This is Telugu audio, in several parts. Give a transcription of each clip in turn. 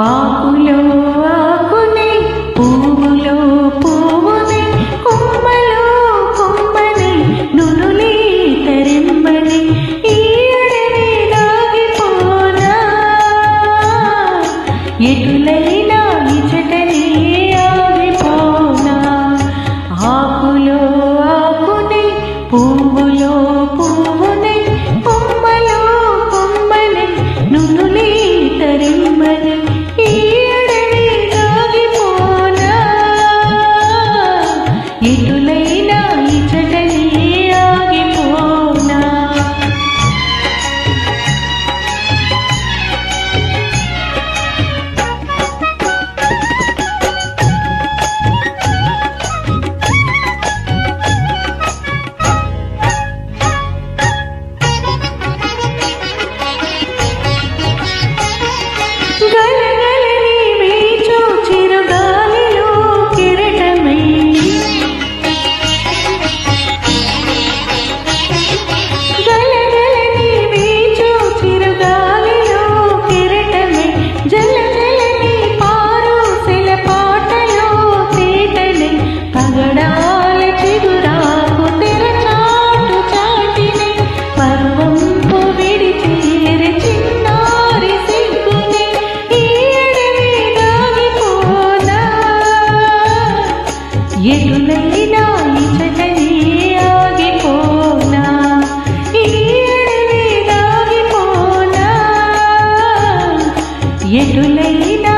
ఆకులో ఆకునే పువ్వులో పువ్వునే కొమ్మలో కొమ్మనే నునులే తరింబనే ఈడనే దాగిపోనా ఎటులైనా ఇచటనే ఆగిపోనా ఆకులో ఆకునే పువ్వులో పువ్వు ఎటులైనా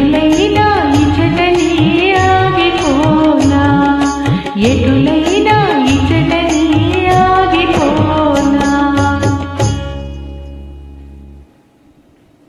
இல்லை